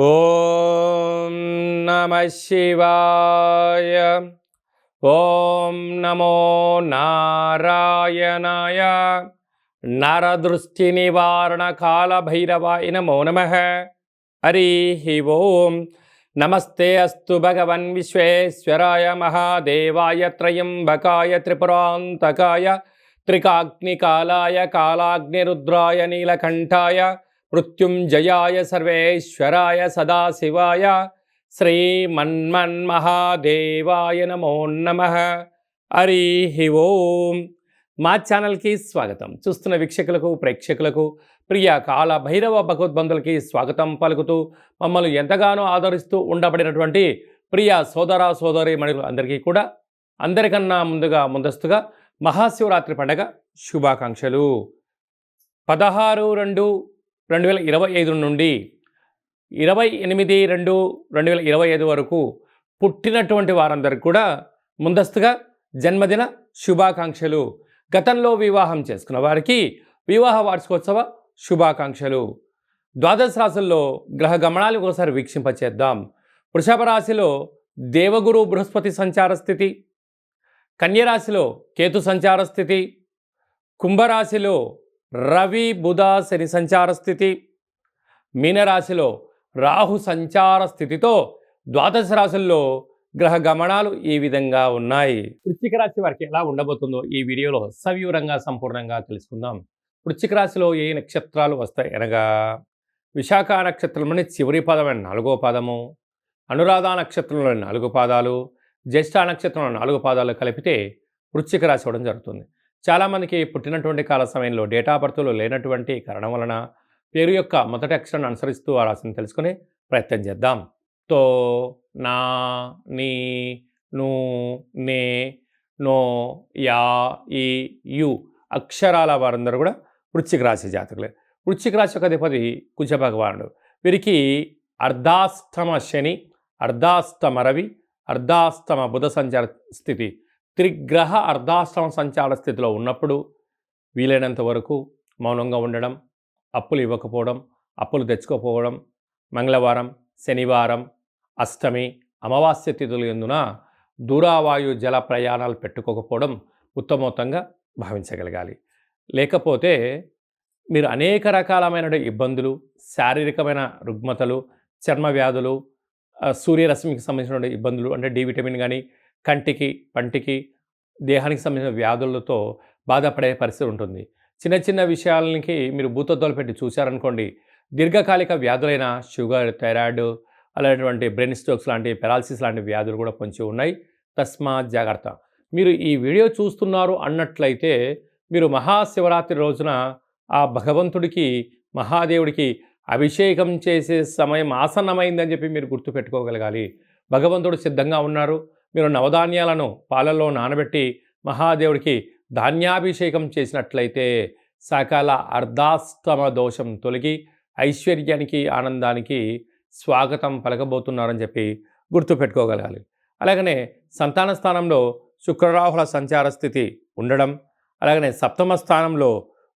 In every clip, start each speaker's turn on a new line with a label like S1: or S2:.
S1: ఓం నమ శివాయ. ఓం నమో నారాయణాయ. నరదృష్టి నివారణ కాల నమో నమ. హరి ఓం. నమస్తే అస్తు భగవన్ విశ్వేశ్వరాయ మహాదేవాయ త్రయంబకాయ త్రిపురాంతకాయ త్రికాగ్నికాలాయ కాలాగ్నిరుద్రాయ నీలకంఠాయ మృత్యుంజయాయ సర్వేశ్వరాయ సదాశివాయ శ్రీమన్మన్మహాదేవాయ నమో నమ. హరి ఓం. మా ఛానల్కి స్వాగతం. చూస్తున్న వీక్షకులకు ప్రేక్షకులకు ప్రియ కాల భైరవ భగవద్బంధులకి స్వాగతం పలుకుతూ మమ్మల్ని ఎంతగానో ఆదరిస్తూ ఉండబడినటువంటి ప్రియ సోదర సోదరి మణులు అందరికీ కూడా అందరికన్నా ముందుగా ముందస్తుగా మహాశివరాత్రి పండగ శుభాకాంక్షలు. పదహారు రెండు రెండు వేల ఇరవై ఐదు నుండి ఇరవై ఎనిమిది రెండు రెండు వేల ఇరవై ఐదు వరకు పుట్టినటువంటి వారందరికీ కూడా ముందస్తుగా జన్మదిన శుభాకాంక్షలు. గతంలో వివాహం చేసుకున్న వారికి వివాహ వార్షికోత్సవ శుభాకాంక్షలు. ద్వాదశ రాశుల్లో గ్రహ గమనాలు ఒకసారి వీక్షింపచేద్దాం. వృషభ రాశిలో దేవగురు బృహస్పతి సంచార స్థితి. కన్యరాశిలో కేతు సంచార స్థితి. కుంభరాశిలో రవి బుధ శని సంచార స్థితి. మీనరాశిలో రాహు సంచార స్థితితో ద్వాదశ రాశుల్లో గ్రహ గమనాలు ఈ విధంగా ఉన్నాయి. వృశ్చిక రాశి వారికి ఎలా ఉండబోతుందో ఈ వీడియోలో సవివరంగా సంపూర్ణంగా తెలుసుకుందాం. వృశ్చిక రాశిలో ఏ నక్షత్రాలు వస్తాయి అనగా విశాఖ నక్షత్రంలోని చివరి పాదమైన నాలుగో పాదము అనురాధ నక్షత్రంలోని నాలుగు పాదాలు జ్యేష్ఠ నక్షత్రంలో నాలుగు పాదాలు కలిపితే వృశ్చిక రాశి అవ్వడం జరుగుతుంది. చాలామందికి పుట్టినటువంటి కాల సమయంలో డేటా బర్త్లో లేనటువంటి కారణం వలన పేరు యొక్క మొదటి అక్షరాన్ని అనుసరిస్తూ ఆ రాశిని తెలుసుకునే ప్రయత్నం చేద్దాం. తో నా నీ ను నే నో యా ఈ యు అక్షరాల వారందరూ కూడా వృశ్చిక రాశి జాతకులే. వృశ్చిక రాశి యొక్క అధిపతి కుజ భగవానుడు వీరికి అర్ధాస్తమ శని అర్ధాస్తమ రవి అర్ధాస్తమ బుధ సంచార స్థితి త్రిగ్రహ అర్ధాశ్రమ సంచార స్థితిలో ఉన్నప్పుడు వీలైనంత వరకు మౌనంగా ఉండడం అప్పులు ఇవ్వకపోవడం అప్పులు తెచ్చుకోకపోవడం మంగళవారం శనివారం అష్టమి అమావాస్య తిథులు ఎందున దూరావాయు జల ప్రయాణాలు పెట్టుకోకపోవడం ఉత్తమోత్తంగా భావించగలగాలి. లేకపోతే మీరు అనేక రకాలమైన ఇబ్బందులు శారీరకమైన రుగ్మతలు చర్మ వ్యాధులు సూర్యరశ్మికి సంబంధించిన ఇబ్బందులు అంటే డి విటమిన్ కానీ కంటికి పంటికి దేహానికి సంబంధించిన వ్యాధులతో బాధపడే పరిస్థితి ఉంటుంది. చిన్న చిన్న విషయాలకి మీరు భూతద్దలు పెట్టి చూశారనుకోండి దీర్ఘకాలిక వ్యాధులైన షుగర్ థైరాయిడ్ అలాంటివంటి బ్రెయిన్ స్ట్రోక్స్ లాంటి పెరాలసిస్ లాంటి వ్యాధులు కూడా పొంచి ఉన్నాయి. తస్మాత్ జాగ్రత్త. మీరు ఈ వీడియో చూస్తున్నారు అన్నట్లయితే మీరు మహాశివరాత్రి రోజున ఆ భగవంతుడికి మహాదేవుడికి అభిషేకం చేసే సమయం ఆసన్నమైందని చెప్పి మీరు గుర్తుపెట్టుకోగలగాలి. భగవంతుడు సిద్ధంగా ఉన్నారు. మీరు నవధాన్యాలను పాలల్లో నానబెట్టి మహాదేవుడికి ధాన్యాభిషేకం చేసినట్లయితే సకల అర్ధాస్తమ దోషం తొలగి ఐశ్వర్యానికి ఆనందానికి స్వాగతం పలకబోతున్నారని చెప్పి గుర్తుపెట్టుకోగలగాలి. అలాగనే సంతాన స్థానంలో శుక్రరాహుల సంచార స్థితి ఉండడం అలాగనే సప్తమ స్థానంలో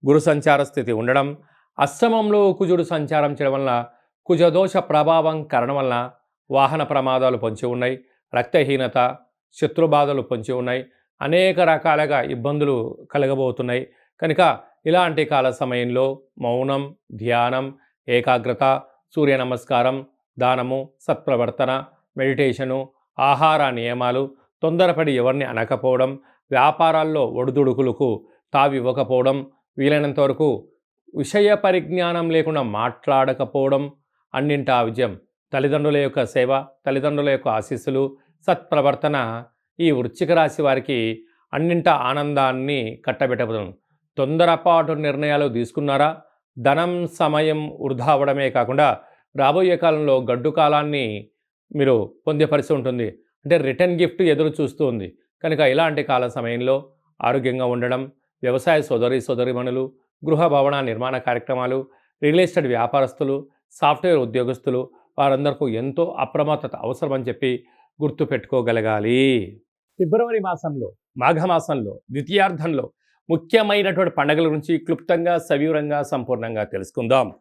S1: గురు సంచార స్థితి ఉండడం అష్టమంలో కుజుడు సంచారం చేయడం వలన కుజదోష ప్రభావం కారణం వలన వాహన ప్రమాదాలు పొంచి ఉన్నాయి. రక్తహీనత శత్రుబాధలు పొంచి ఉన్నాయి. అనేక రకాలుగా ఇబ్బందులు కలగబోతున్నాయి. కనుక ఇలాంటి కాల సమయంలో మౌనం ధ్యానం ఏకాగ్రత సూర్య నమస్కారం దానము సత్ప్రవర్తన మెడిటేషను ఆహార నియమాలు తొందరపడి ఎవరిని అనకపోవడం వ్యాపారాల్లో ఒడిదుడుకులకు తావివ్వకపోవడం వీలైనంత వరకు విషయ పరిజ్ఞానం లేకుండా మాట్లాడకపోవడం అన్నింటా విజయం. తల్లిదండ్రుల యొక్క సేవ తల్లిదండ్రుల యొక్క ఆశీస్సులు సత్ప్రవర్తన ఈ వృశ్చిక రాశి వారికి అన్నింట ఆనందాన్ని కట్టబెట్టబోతుంది. తొందరపాటు నిర్ణయాలు తీసుకున్నారా? ధనం సమయం వృధా అవ్వడమే కాకుండా రాబోయే కాలంలో గడ్డు కాలాన్ని మీరు పొందే పరిస్థితి ఉంటుంది. అంటే రిటర్న్ గిఫ్ట్ ఎదురు చూస్తూ ఉంది. కనుక ఇలాంటి కాల సమయంలో ఆరోగ్యంగా ఉండడం వ్యవసాయ సోదరి సోదరిమణులు గృహ భవన నిర్మాణ కార్యక్రమాలు రియల్ ఎస్టేట్ వ్యాపారస్తులు సాఫ్ట్వేర్ ఉద్యోగస్తులు వారందరికీ ఎంతో అప్రమత్తత అవసరమని చెప్పి గుర్తుపెట్టుకోగలగాలి. ఫిబ్రవరి మాసంలో. మాఘమాసంలో ద్వితీయార్థంలో ముఖ్యమైనటువంటి పండుగల గురించి క్లుప్తంగా సవివరంగా సంపూర్ణంగా తెలుసుకుందాం.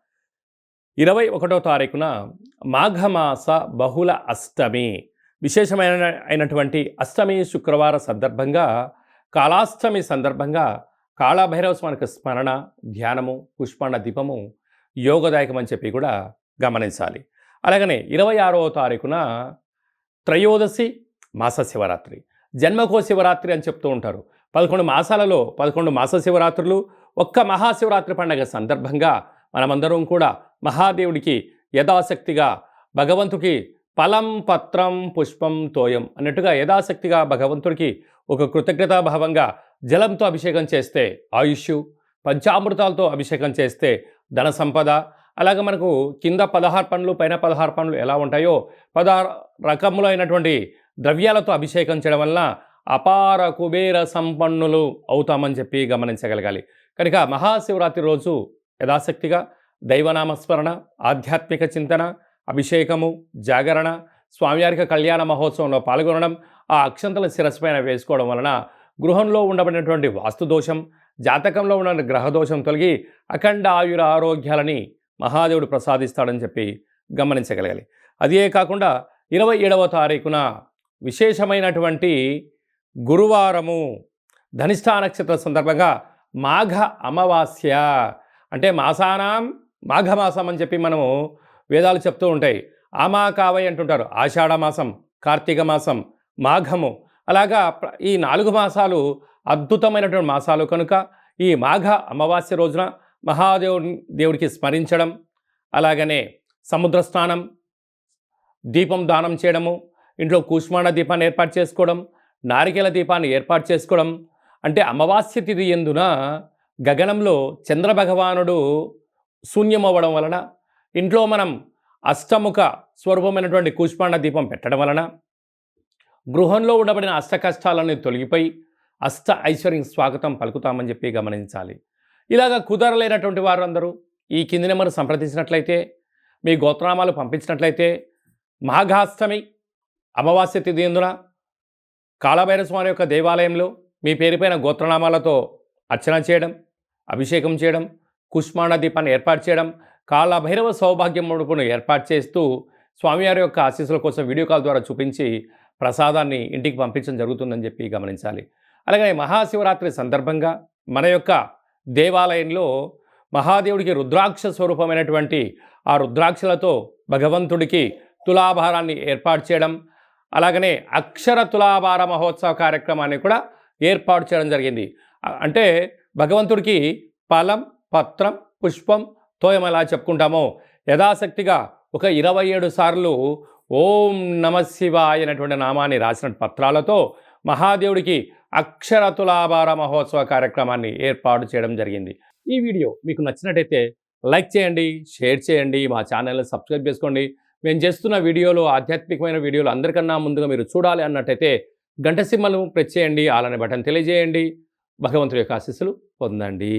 S1: ఇరవై ఒకటో తారీఖున మాఘమాస బహుళ అష్టమి. విశేషమైన అయినటువంటి అష్టమి శుక్రవార సందర్భంగా కాళాష్టమి సందర్భంగా కాళభైరవ స్వామికి స్మరణ ధ్యానము పుష్పాండ దీపము యోగదాయకం అని చెప్పి కూడా గమనించాలి. అలాగనే ఇరవై ఆరవ తారీఖున త్రయోదశి మాస శివరాత్రి. జన్మకో శివరాత్రి అని చెప్తూ ఉంటారు. పదకొండు మాసాలలో పదకొండు మాస శివరాత్రులు ఒక్క మహాశివరాత్రి పండగ సందర్భంగా మనమందరం కూడా మహాదేవుడికి యథాశక్తిగా భగవంతుకి ఫలం పత్రం పుష్పం తోయం అన్నట్టుగా యథాశక్తిగా భగవంతుడికి ఒక కృతజ్ఞతాభావంగా జలంతో అభిషేకం చేస్తే ఆయుష్ పంచామృతాలతో అభిషేకం చేస్తే ధన సంపద అలాగే మనకు కింద పదహారు పండ్లు పైన పదహారు పండ్లు ఎలా ఉంటాయో పదహారు రకములైనటువంటి ద్రవ్యాలతో అభిషేకం చేయడం వలన అపార కుబేర సంపన్నులు అవుతామని చెప్పి గమనించగలగాలి. కనుక మహాశివరాత్రి రోజు యథాశక్తిగా దైవనామస్మరణ ఆధ్యాత్మిక చింతన అభిషేకము జాగరణ స్వామివారికి కళ్యాణ మహోత్సవంలో పాల్గొనడం ఆ అక్షంతల శిరస్సు వేసుకోవడం వలన గృహంలో ఉండబడినటువంటి వాస్తుదోషం జాతకంలో ఉన్న గ్రహదోషం తొలగి అఖండ ఆయుర ఆరోగ్యాలని మహాదేవుడు ప్రసాదిస్తాడని చెప్పి గమనించగలగాలి. అదే కాకుండా ఇరవై ఏడవ తారీఖున విశేషమైనటువంటి గురువారము ధనిష్టా నక్షత్ర సందర్భంగా మాఘ అమావాస్య. అంటే మాసానాం మాఘమాసం అని చెప్పి మనము వేదాలు చెప్తూ ఉంటాయి. ఆమాకావై అంటుంటారు. ఆషాఢ మాసం కార్తీక మాసం మాఘము. అలాగా ఈ నాలుగు మాసాలు అద్భుతమైనటువంటి మాసాలు కనుక ఈ మాఘ అమావాస్య రోజున మహాదేవుని దేవుడికి స్మరించడం అలాగనే సముద్ర స్నానం దీపం దానం చేయడము ఇంట్లో కూష్మాండ దీపాన్ని ఏర్పాటు చేసుకోవడం నారికేల దీపాన్ని ఏర్పాటు చేసుకోవడం. అంటే అమావాస్య తిథి ఎందున గగనంలో చంద్రభగవానుడు శూన్యమవ్వడం వలన ఇంట్లో మనం అష్టముఖ స్వరూపమైనటువంటి కూష్మాండ దీపం పెట్టడం వలన గృహంలో ఉండబడిన అష్ట కష్టాలన్నీ తొలగిపోయి అష్ట ఐశ్వర్యం స్వాగతం పలుకుతామని చెప్పి గమనించాలి. ఇలాగ కుదరలేనటువంటి వారు అందరూ ఈ కింది నెంబర్ సంప్రదించినట్లయితే మీ గోత్రనామాలు పంపించినట్లయితే మాఘాష్టమి అమావాస్య తిథి ఎందున కాళభైరస్వామి యొక్క దేవాలయంలో మీ పేరుపైన గోత్రనామాలతో అర్చన చేయడం అభిషేకం చేయడం కుష్మాణ దీపాన్ని ఏర్పాటు చేయడం కాళభైరవ సౌభాగ్యం ముడుపును ఏర్పాటు చేస్తూ స్వామివారి యొక్క ఆశీస్సుల కోసం వీడియో కాల్ ద్వారా చూపించి ప్రసాదాన్ని ఇంటికి పంపించడం జరుగుతుందని చెప్పి గమనించాలి. అలాగే మహాశివరాత్రి సందర్భంగా మన యొక్క దేవాలయంలో మహాదేవుడికి రుద్రాక్ష స్వరూపమైనటువంటి ఆ రుద్రాక్షలతో భగవంతుడికి తులాభారాన్ని ఏర్పాటు చేయడం అలాగనే అక్షర తులాభార మహోత్సవ కార్యక్రమాన్ని కూడా ఏర్పాటు చేయడం జరిగింది. అంటే భగవంతుడికి ఫలం పత్రం పుష్పం తోయం ఎలా చెప్పుకుంటామో యథాశక్తిగా ఒక ఇరవై ఏడు సార్లు ఓం నమ శివాయ అనేటువంటి నామాన్ని రాసిన పత్రాలతో మహాదేవుడికి అక్షర తులాభార మహోత్సవ కార్యక్రమాన్ని ఏర్పాటు చేయడం జరిగింది. ఈ వీడియో మీకు నచ్చినట్టయితే లైక్ చేయండి షేర్ చేయండి మా ఛానల్ని సబ్స్క్రైబ్ చేసుకోండి. మేము చేస్తున్న వీడియోలు ఆధ్యాత్మికమైన వీడియోలు అందరికన్నా ముందుగా మీరు చూడాలి అన్నట్టయితే గంట సింహలు ప్రెస్ చేయండి అలానే బటన్ తెలియజేయండి. భగవంతుడి యొక్క ఆశీస్సులు పొందండి.